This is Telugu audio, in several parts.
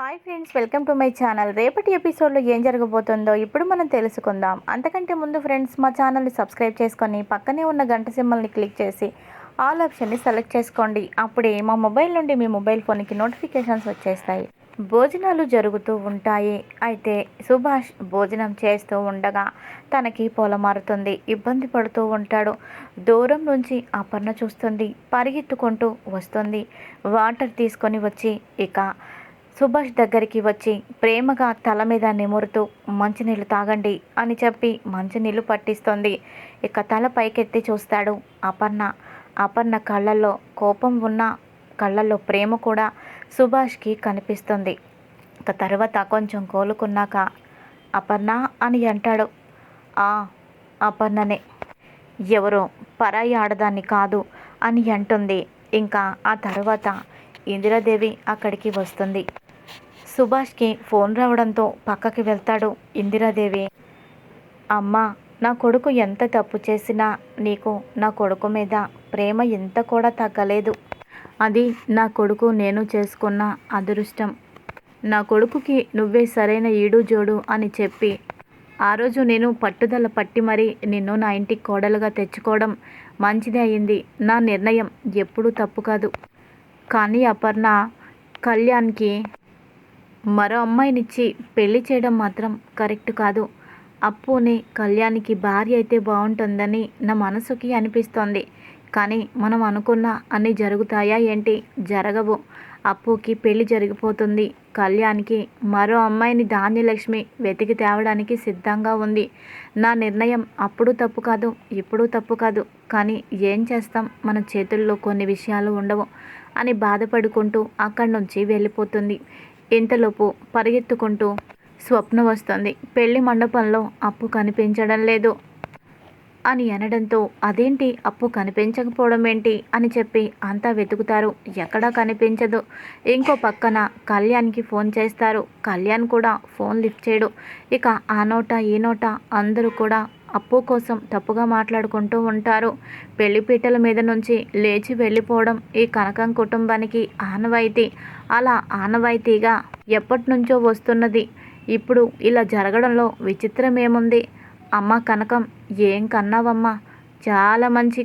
Hi friends welcome to my channel రేపటి ఎపిసోడ్లో ఏం జరగబోతుందో ఇప్పుడు మనం తెలుసుకుందాం. అంతకంటే ముందు ఫ్రెండ్స్ మా ఛానల్ని సబ్స్క్రైబ్ చేసుకొని పక్కనే ఉన్న గంట సింబల్ని క్లిక్ చేసి ఆల్ ఆప్షన్ని సెలెక్ట్ చేసుకోండి. అప్పుడే మా మొబైల్ నుండి మీ మొబైల్ ఫోన్కి నోటిఫికేషన్స్ వచ్చేస్తాయి. భోజనాలు జరుగుతూ ఉంటాయి. అయితే సుభాష్ భోజనం చేస్తూ ఉండగా తనకి పొలమారుతుంది. ఇబ్బంది పడుతూ ఉంటాడు. దూరం నుంచి అపర్ణ చూస్తుంది. పరిగెత్తుకుంటూ వస్తుంది. వాటర్ తీసుకొని వచ్చి ఇక సుభాష్ దగ్గరికి వచ్చి ప్రేమగా తల మీద నిమురుతూ మంచినీళ్ళు తాగండి అని చెప్పి మంచినీళ్ళు పట్టిస్తుంది. ఇక తల పైకెత్తి చూస్తాడు అపర్ణ. అపర్ణ కళ్ళల్లో కోపం ఉన్న కళ్ళల్లో ప్రేమ కూడా సుభాష్కి కనిపిస్తుంది. ఇక తర్వాత కొంచెం కోలుకున్నాక అపర్ణ అని అంటాడు. ఆ అపర్ణనే. ఎవరో పరాయి ఆడదాన్ని కాదు అని అంటుంది. ఇంకా ఆ తర్వాత ఇందిరాదేవి అక్కడికి వస్తుంది. సుభాష్కి ఫోన్ రావడంతో పక్కకి వెళ్తాడు ఇందిరాదేవి. అమ్మా నా కొడుకు ఎంత తప్పు చేసినా నీకు నా కొడుకు మీద ప్రేమ ఎంత కూడా తగ్గలేదు. అది నా కొడుకు నేను చేసుకున్న అదృష్టం. నా కొడుకుకి నువ్వే సరైన ఈడు జోడు అని చెప్పి ఆ రోజు నేను పట్టుదల పట్టి మరీ నిన్ను నా ఇంటికి కోడలుగా తెచ్చుకోవడం మంచిదే అయింది. నా నిర్ణయం ఎప్పుడూ తప్పు కాదు. కానీ అపర్ణ కళ్యాణ్కి మరో అమ్మాయినిచ్చి పెళ్ళి చేయడం మాత్రం కరెక్ట్ కాదు. అప్పుని కళ్యాణ్కి భార్య అయితే బాగుంటుందని నా మనసుకి అనిపిస్తోంది. కానీ మనం అనుకున్న అన్నీ జరుగుతాయా ఏంటి? జరగవు. అప్పుకి పెళ్ళి జరిగిపోతుంది. కళ్యాణ్కి మరో అమ్మాయిని ధాన్యలక్ష్మి వెతికి తేవడానికి సిద్ధంగా ఉంది. నా నిర్ణయం అప్పుడు తప్పు కాదు ఇప్పుడు తప్పు కాదు. కానీ ఏం చేస్తాం? మన చేతుల్లో కొన్ని విషయాలు ఉండవు అని బాధపడుకుంటూ అక్కడి నుంచి వెళ్ళిపోతుంది. ఇంతలోపు పరిగెత్తుకుంటూ స్వప్న వస్తుంది. పెళ్ళి మండపంలో అప్పు కనిపించడం లేదు. అని అనడంతో అదేంటి? అప్పు కనిపించకపోవడం ఏంటి అని చెప్పి అంతా వెతుకుతారు. ఎక్కడా కనిపించదు. ఇంకో పక్కన కళ్యాణ్కి ఫోన్ చేస్తారు. కళ్యాణ్ కూడా ఫోన్ లిఫ్ట్ చేయడు. ఇక ఆ నోట ఈ నోట అందరూ కూడా అప్పు కోసం తప్పుగా మాట్లాడుకుంటూ ఉంటారు. పెళ్ళిపీటల మీద నుంచి లేచి వెళ్ళిపోవడం ఈ కనకం కుటుంబానికి ఆనవాయితీ. అలా ఆనవాయితీగా ఎప్పటి నుంచో వస్తున్నది. ఇప్పుడు ఇలా జరగడంలో విచిత్రం ఏముంది అమ్మ కనకం ఏం కన్నావమ్మా? చాలా మంచి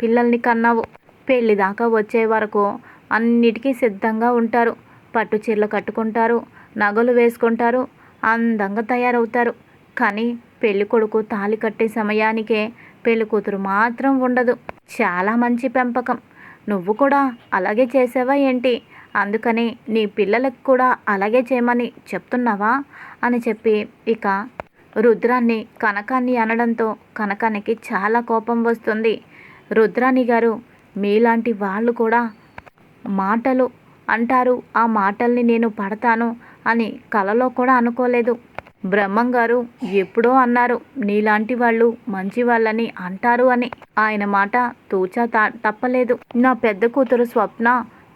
పిల్లల్ని కన్నావు. పెళ్ళి దాకా వచ్చే వరకు అన్నిటికీ సిద్ధంగా ఉంటారు. పట్టు చీరలు కట్టుకుంటారు నగలు వేసుకుంటారు అందంగా తయారవుతారు. కానీ పెళ్ళి కొడుకు తాళి కట్టే సమయానికే పెళ్ళి కూతురు మాత్రం ఉండదు. చాలా మంచి పెంపకం. నువ్వు కూడా అలాగే చేసావా ఏంటి? అందుకని నీ పిల్లలకు కూడా అలాగే చేయమని చెప్తున్నావా? అని చెప్పి ఇక రుద్రాన్ని కనకాన్ని అనడంతో కనకానికి చాలా కోపం వస్తుంది. రుద్రాణి గారు మీలాంటి వాళ్ళు కూడా మాటలు అంటారు. ఆ మాటల్ని నేను పడతాను అని కలలో కూడా అనుకోలేదు. బ్రహ్మం గారు ఎప్పుడో అన్నారు నీలాంటి వాళ్ళు మంచి వాళ్ళని అంటారు అని. ఆయన మాట తూచా తా తప్పలేదు. నా పెద్ద కూతురు స్వప్న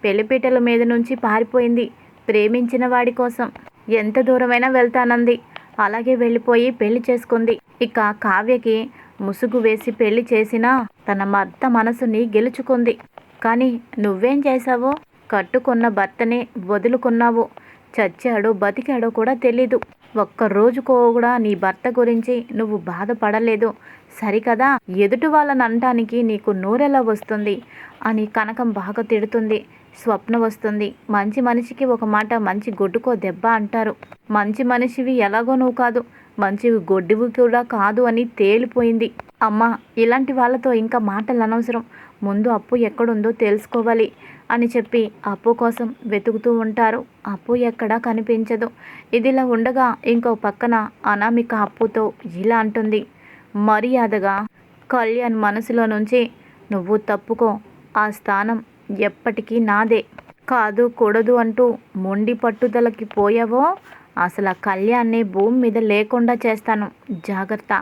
పెళ్ళిపీటల మీద నుంచి పారిపోయింది ప్రేమించిన వాడి కోసం. ఎంత దూరమైనా వెళ్తానంది. అలాగే వెళ్ళిపోయి పెళ్ళి చేసుకుంది. ఇక కావ్యకి ముసుగు వేసి పెళ్ళి చేసినా తన భర్త మనసుని గెలుచుకుంది. కానీ నువ్వేం చేశావో? కట్టుకున్న భర్తని వదులుకున్నావు. చచ్చాడో బతికాడో కూడా తెలీదు. ఒక్క కూడా నీ భర్త గురించి నువ్వు బాధపడలేదు. సరికదా? ఎదుటి వాళ్ళని అనటానికి నీకు నోరెలా వస్తుంది? అని కనకం బాగా తిడుతుంది. స్వప్న వస్తుంది. మంచి మనిషికి ఒక మాట మంచి గొడ్డుకో దెబ్బ అంటారు. మంచి మనిషివి ఎలాగో నువ్వు కాదు మంచివి గొడ్డివి కూడా కాదు అని తేలిపోయింది. అమ్మా ఇలాంటి వాళ్ళతో ఇంకా మాటలు అనవసరం. ముందు అప్పు ఎక్కడుందో తెలుసుకోవాలి. అని చెప్పి అప్పు కోసం వెతుకుతూ ఉంటారు. అప్పు ఎక్కడా కనిపించదు. ఇదిలా ఉండగా ఇంకో పక్కన అనామిక అప్పుతో ఇలా అంటుంది. మర్యాదగా కళ్యాణ్ మనసులో నుంచి నువ్వు తప్పుకో. ఆ స్థానం ఎప్పటికీ నాదే. కాదు కూడదు అంటూ మొండి పట్టుదలకి పోయావో? అసలు ఆ కళ్యాణ్ని భూమి మీద లేకుండా చేస్తాను. జాగ్రత్త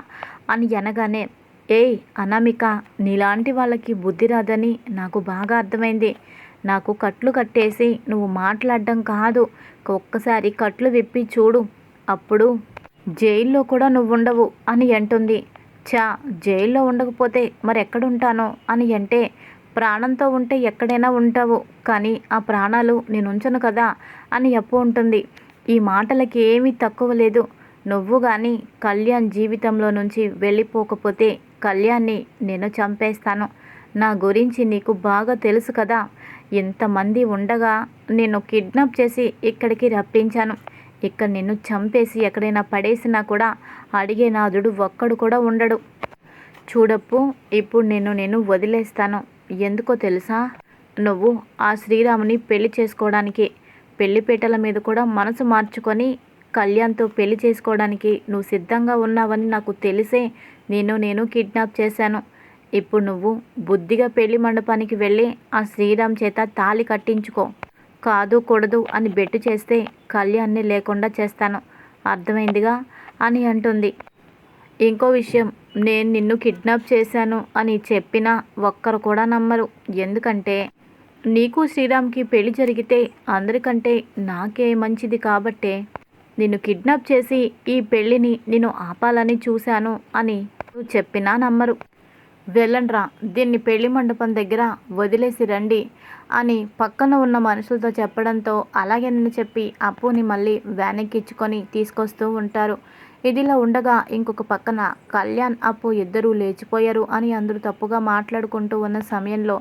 అని అనగానే ఏయ్ అనామిక నీలాంటి వాళ్ళకి బుద్ధి రాదని నాకు బాగా అర్థమైంది. నాకు కట్లు కట్టేసి నువ్వు మాట్లాడడం కాదు. ఒక్కసారి కట్లు విప్పి చూడు. అప్పుడు జైల్లో కూడా నువ్వు ఉండవు అని అంటుంది. చా జైల్లో ఉండకపోతే మరి ఎక్కడుంటానో అని అంటే ప్రాణంతో ఉంటే ఎక్కడైనా ఉంటావు కానీ ఆ ప్రాణాలు నేను ఉంచను కదా అని అప్పు ఉంటుంది. ఈ మాటలకి ఏమీ తక్కువ లేదు. నువ్వు కానీ కళ్యాణ్ జీవితంలో నుంచి వెళ్ళిపోకపోతే కళ్యాణ్ని నేను చంపేస్తాను. నా గురించి నీకు బాగా తెలుసు కదా. ఎంతమంది ఉండగా నేను కిడ్నాప్ చేసి ఇక్కడికి రప్పించాను. ఇక్కడ నిన్ను చంపేసి ఎక్కడైనా పడేసినా కూడా అడిగే నాదుడు ఒక్కడు కూడా ఉండడు. చూడప్పు ఇప్పుడు నేను నేను వదిలేస్తాను. ఎందుకో తెలుసా? నువ్వు ఆ శ్రీరాముని పెళ్ళి చేసుకోవడానికి పెళ్ళిపీటల మీద కూడా మనసు మార్చుకొని కళ్యాణ్తో పెళ్ళి చేసుకోవడానికి నువ్వు సిద్ధంగా ఉన్నావని నాకు తెలిసే నేను నేను కిడ్నాప్ చేశాను. ఇప్పుడు నువ్వు బుద్ధిగా పెళ్ళి మండపానికి వెళ్ళి ఆ శ్రీరామ్ చేత తాళి కట్టించుకో. కాదు కూడదు అని బెట్టు చేస్తే కళ్యాణ్ని లేకుండా చేస్తాను. అర్థమైందిగా? అని అంటుంది. ఇంకో విషయం నేను నిన్ను కిడ్నాప్ చేశాను అని చెప్పినా ఒక్కరు కూడా నమ్మరు. ఎందుకంటే నీకు శ్రీరామ్కి పెళ్ళి జరిగితే అందరికంటే నాకే మంచిది కాబట్టే నిన్ను కిడ్నాప్ చేసి ఈ పెళ్ళిని నేను ఆపాలని చూశాను అని చెప్పినా నమ్మరు. వెళ్ళండ్రా దీన్ని పెళ్ళి మండపం దగ్గర వదిలేసి రండి అని పక్కన ఉన్న మనుషులతో చెప్పడంతో అలాగే నన్ను చెప్పి అప్పుని మళ్ళీ వ్యానెక్కించుకొని తీసుకొస్తూ ఉంటారు. ఇదిలా ఉండగా ఇంకొక పక్కన కళ్యాణ్ అప్పు ఇద్దరూ లేచిపోయారు అని అందరూ తప్పుగా మాట్లాడుకుంటూ ఉన్న సమయంలో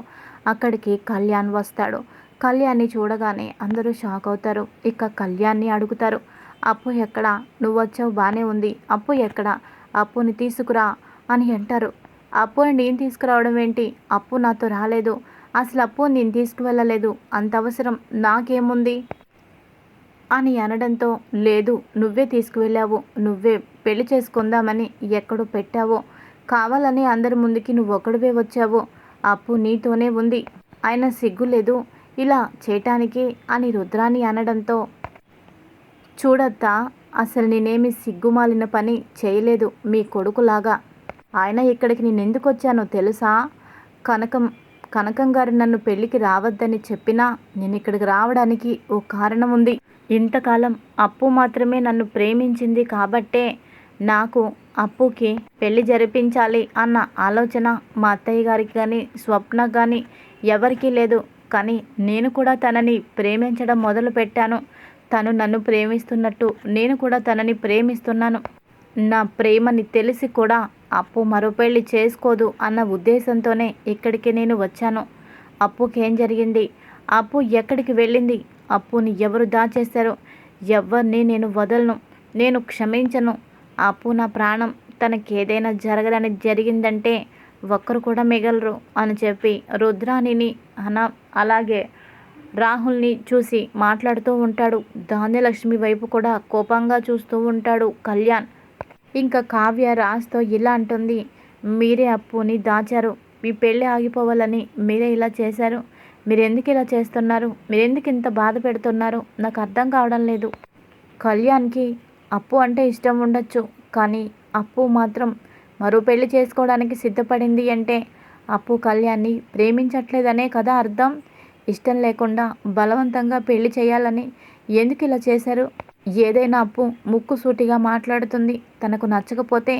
అక్కడికి కళ్యాణ్ వస్తాడు. కళ్యాణ్ని చూడగానే అందరూ షాక్ అవుతారు. ఇక కళ్యాణ్ని అడుగుతారు అప్పు ఎక్కడ? నువ్వు వచ్చావు బాగానే ఉంది. అప్పు ఎక్కడ? అప్పుని తీసుకురా అని అంటారు. అప్పుని నేను తీసుకురావడం ఏంటి? అప్పు నాతో రాలేదు. అసలు అప్పు నేను తీసుకువెళ్ళలేదు. అంత అవసరం నాకేముంది? అని అనడంతో లేదు నువ్వే తీసుకువెళ్ళావు. నువ్వే పెళ్ళి చేసుకుందామని ఎక్కడో పెట్టావో. కావాలని అందరి ముందుకి నువ్వు ఒకడివే వచ్చావు. అప్పు నీతోనే ఉంది. ఆయన సిగ్గు లేదు. ఇలా చేయటానికి అని రుద్రాని అనడంతో చూడత్తా అసలు నేనేమి సిగ్గుమాలిన పని చేయలేదు. మీ కొడుకులాగా. ఆయన ఇక్కడికి నేను ఎందుకు వచ్చానో తెలుసా? కనకం కనకం గారు నన్ను పెళ్ళికి రావద్దని చెప్పినా నేను ఇక్కడికి రావడానికి ఓ కారణం ఉంది ఇంతకాలం అప్పు మాత్రమే నన్ను ప్రేమించింది కాబట్టే నాకు అప్పుకి పెళ్ళి జరిపించాలి అన్న ఆలోచన మా అత్తయ్య గారికి కానీ స్వప్న కానీ ఎవరికీ లేదు. కానీ నేను కూడా తనని ప్రేమించడం మొదలు పెట్టాను. తను నన్ను ప్రేమిస్తున్నట్టు నేను కూడా తనని ప్రేమిస్తున్నాను. నా ప్రేమని తెలిసి కూడా అప్పు మరో పెళ్ళి చేసుకోదు అన్న ఉద్దేశంతోనే ఇక్కడికి నేను వచ్చాను. అప్పుకేం జరిగింది? అప్పు ఎక్కడికి వెళ్ళింది? అప్పుని ఎవరు దాచేశారు? ఎవరిని నేను వదలను. నేను క్షమించను. అప్పు నా ప్రాణం. తనకి ఏదైనా జరగదని జరిగిందంటే ఒక్కరు కూడా మిగలరు అని చెప్పి రుద్రాణిని అన అలాగే రాహుల్ని చూసి మాట్లాడుతూ ఉంటాడు. ధాన్యలక్ష్మి వైపు కూడా కోపంగా చూస్తూ ఉంటాడు కళ్యాణ్. ఇంకా కావ్య రాజ్తో ఇలా అంటుంది మీరే అప్పుని దాచారు. మీ పెళ్ళి ఆగిపోవాలని మీరే ఇలా చేశారు. మీరెందుకు ఇలా చేస్తున్నారు? మీరెందుకు ఇంత బాధ పెడుతున్నారు? నాకు అర్థం కావడం లేదు. కళ్యాణ్కి అప్పు అంటే ఇష్టం ఉండొచ్చు కానీ అప్పు మాత్రం మరో పెళ్ళి చేసుకోవడానికి సిద్ధపడింది అంటే అప్పు కళ్యాణ్ని ప్రేమించట్లేదనే కదా అర్థం? ఇష్టం లేకుండా బలవంతంగా పెళ్ళి చేయాలని ఎందుకు ఇలా చేశారు? ఏదైనా అప్పు ముక్కు సూటిగా మాట్లాడుతుంది. తనకు నచ్చకపోతే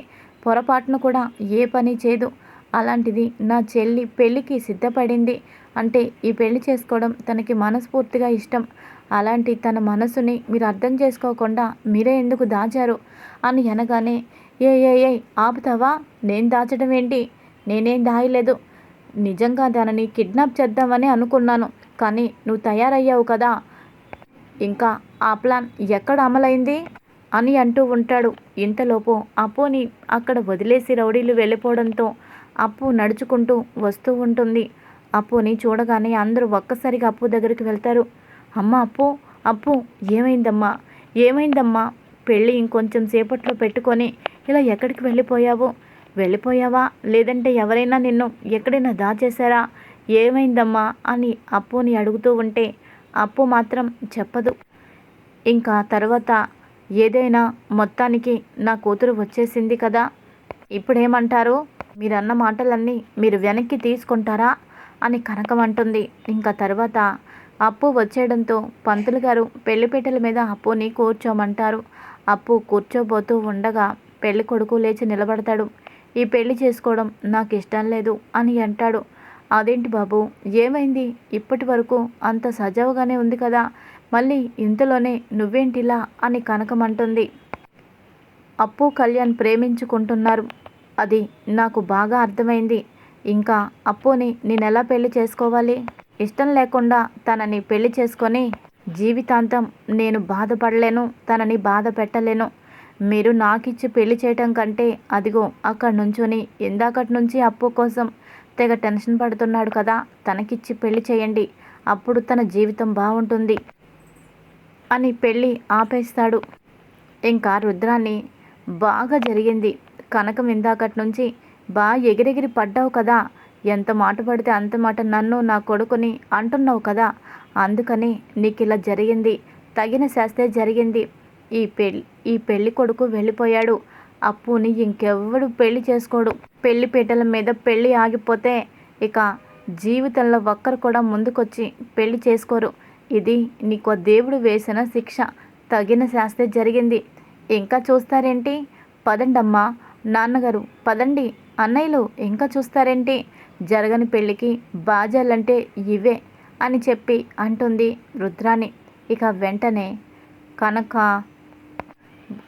పొరపాటును కూడా ఏ పని చేయదు అలాంటిది నా చెల్లి పెళ్ళికి సిద్ధపడింది అంటే ఈ పెళ్ళి చేసుకోవడం తనకి మనస్ఫూర్తిగా ఇష్టం. అలాంటి తన మనసుని మీరు అర్థం చేసుకోకుండా మీరే ఎందుకు దాచారు? అని అనగానే ఏ ఏ ఏ ఆపుతావా? నేను దాచడం ఏంటి? నేనేం దాయలేదు. నిజంగా దానిని కిడ్నాప్ చేద్దామని అనుకున్నాను. కానీ నువ్వు తయారయ్యావు కదా. ఇంకా ఆ ప్లాన్ ఎక్కడ అమలైంది? అని అంటూ ఉంటాడు. ఇంతలోపు అప్పుని అక్కడ వదిలేసి రౌడీలు వెళ్ళిపోవడంతో అప్పు నడుచుకుంటూ వస్తూ ఉంటుంది. అప్పుని చూడగానే అందరూ ఒక్కసారిగా అప్పు దగ్గరికి వెళ్తారు. అమ్మ అప్పు అప్పు ఏమైందమ్మా? ఏమైందమ్మా? పెళ్ళి ఇంకొంచెం సేపట్లో పెట్టుకొని ఇలా ఎక్కడికి వెళ్ళిపోయావు? వెళ్ళిపోయావా? లేదంటే ఎవరైనా నిన్ను ఎక్కడైనా దాచేశారా? ఏమైందమ్మా? అని అప్పుని అడుగుతూ ఉంటే అప్పు మాత్రం చెప్పదు. ఇంకా తర్వాత ఏదైనా మొత్తానికి నా కూతురు వచ్చేసింది కదా? ఇప్పుడేమంటారు? మీరన్న మాటలన్నీ మీరు వెనక్కి తీసుకుంటారా? అని కనకం అంటుంది. ఇంకా తర్వాత అప్పు వచ్చేయడంతో పంతులు గారు పెళ్ళిపీటల మీద అప్పుని కూర్చోమంటారు. అప్పు కూర్చోబోతూ ఉండగా పెళ్ళి కొడుకు లేచి నిలబడతాడు. ఈ పెళ్ళి చేసుకోవడం నాకు ఇష్టం లేదు అని అంటాడు. అదేంటి బాబు? ఏమైంది? ఇప్పటి వరకు అంత సజావుగానే ఉంది కదా? మళ్ళీ ఇంతలోనే నువ్వేంటిలా అని కనకమంటుంది. అప్పు కళ్యాణ్ ప్రేమించుకుంటున్నారు. అది నాకు బాగా అర్థమైంది. ఇంకా అప్పుని నేను ఎలా పెళ్ళి చేసుకోవాలి? ఇష్టం లేకుండా తనని పెళ్ళి చేసుకొని జీవితాంతం నేను బాధపడలేను తనని బాధ పెట్టలేను. మీరు నాకిచ్చి పెళ్ళి చేయటం కంటే అదిగో అక్కడ నుంచొని ఇందాకటి నుంచి అప్పు కోసం తెగ టెన్షన్ పడుతున్నాడు కదా తనకిచ్చి పెళ్ళి చేయండి. అప్పుడు తన జీవితం బాగుంటుంది అని పెళ్ళి ఆపేస్తాడు. ఇంకా రుద్రాన్ని బాగా జరిగింది. కనకం ఇందాకటి నుంచి బాగా ఎగిరెగిరి పడ్డావు కదా. ఎంత మాట పడితే అంత మాట నన్ను నా కొడుకుని అంటున్నావు కదా. అందుకని నీకు ఇలా జరిగింది. తగిన శాస్తే జరిగింది. ఈ పెళ్ళి ఈ పెళ్ళి కొడుకు వెళ్ళిపోయాడు. అప్పుని ఇంకెవ్వడు పెళ్ళి చేసుకోడు. పెళ్ళి పీటల మీద పెళ్ళి ఆగిపోతే ఇక జీవితంలో ఒక్కరు కూడా ముందుకొచ్చి పెళ్ళి చేసుకోరు. ఇది నీకు దేవుడు వేసిన శిక్ష. తగిన శాస్తే జరిగింది. ఇంకా చూస్తారేంటి? పదండమ్మా నాన్నగారు పదండి. అన్నయ్యలు ఇంకా చూస్తారేంటి? జరగని పెళ్ళికి బాజాలంటే ఇవే అని చెప్పి అంటుంది రుద్రాణి. ఇక వెంటనే కనక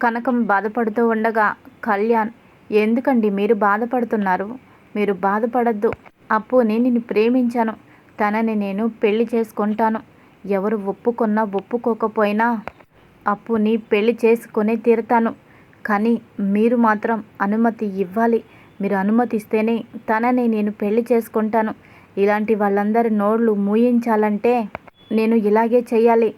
కనకం బాధపడుతూ ఉండగా కళ్యాణ్ ఎందుకండి మీరు బాధపడుతున్నారు? మీరు బాధపడద్దు. అప్పుని నిన్ను ప్రేమించాను. తనని నేను పెళ్ళి చేసుకుంటాను. ఎవరు ఒప్పుకున్నా ఒప్పుకోకపోయినా అప్పుని పెళ్ళి చేసుకునే తీరుతాను. కానీ మీరు మాత్రం అనుమతి ఇవ్వాలి. మీరు అనుమతిస్తేనే తనని నేను పెళ్ళి చేసుకుంటాను. ఇలాంటి వాళ్ళందరి నోళ్ళు మూయించాలంటే నేను ఇలాగే చేయాలి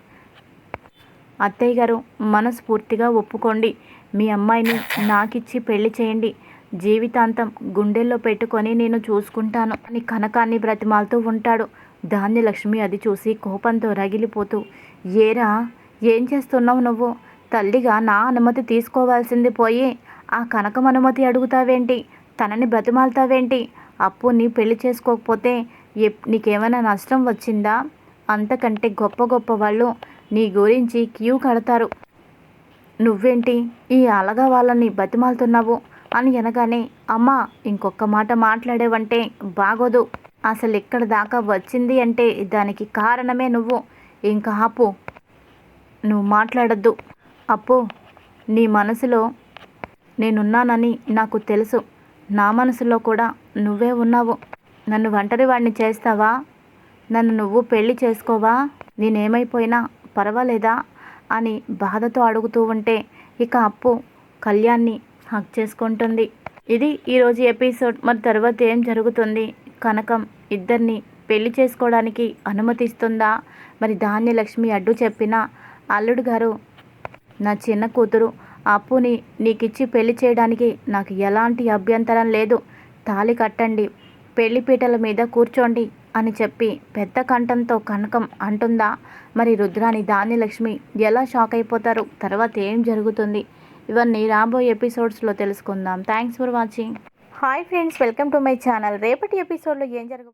అత్తయ్య గారు మనస్ఫూర్తిగా ఒప్పుకోండి. మీ అమ్మాయిని నాకిచ్చి పెళ్ళి చేయండి. జీవితాంతం గుండెల్లో పెట్టుకొని నేను చూసుకుంటాను. అని కనకాన్ని బ్రతిమాలుతూ ఉంటాడు. ధాన్యలక్ష్మి అది చూసి కోపంతో రగిలిపోతూ ఏరా ఏం చేస్తున్నావు నువ్వు? తల్లిగా నా అనుమతి తీసుకోవాల్సింది పోయి. ఆ కనకం అనుమతి అడుగుతావేంటి? తనని బ్రతిమాలుతావేంటి? అప్పు నీ పెళ్ళి చేసుకోకపోతే ఎప్- నీకేమైనా నష్టం వచ్చిందా? అంతకంటే గొప్ప గొప్ప వాళ్ళు నీ గురించి క్యూ కడతారు. నువ్వేంటి ఈ అలగా వాళ్ళని బతిమాలుతున్నావు అని అనగానే అమ్మా ఇంకొక మాట మాట్లాడేవంటే బాగోదు. అసలు ఇక్కడ దాకా వచ్చింది అంటే దానికి కారణమే నువ్వు. ఇంకా ఆపు. నువ్వు మాట్లాడద్దు. అప్పు నీ మనసులో నేనున్నానని నాకు తెలుసు. నా మనసులో కూడా నువ్వే ఉన్నావు. నన్ను ఒంటరి వాడిని చేస్తావా? నన్ను నువ్వు పెళ్ళి చేసుకోవా? నేనేమైపోయినా పర్వాలేదా? అని బాధతో అడుగుతూ ఉంటే ఇక అప్పు కళ్యాణ్ని హక్ చేసుకుంటుంది. ఇది ఈరోజు ఎపిసోడ్. మరి తర్వాత ఏం జరుగుతుంది? కనకం ఇద్దరిని పెళ్ళి చేసుకోవడానికి అనుమతిస్తుందా? మరి ధాన్యలక్ష్మి అడ్డు చెప్పిన అల్లుడు గారు నా చిన్న కూతురు అప్పుని నీకిచ్చి పెళ్ళి చేయడానికి నాకు ఎలాంటి అభ్యంతరం లేదు. తాళి కట్టండి పెళ్ళి పీటల మీద కూర్చోండి అని చెప్పి పెద్ద కంఠంతో కనకం అంటుందా? మరి రుద్రాని ధాన్యలక్ష్మి ఎలా షాక్ అయిపోతారు? తర్వాత ఏం జరుగుతుంది? ఇవన్నీ రాబోయే ఎపిసోడ్స్లో తెలుసుకుందాం. Thanks for watching. Hi friends welcome to my channel. రేపటి ఎపిసోడ్లో ఏం జరగ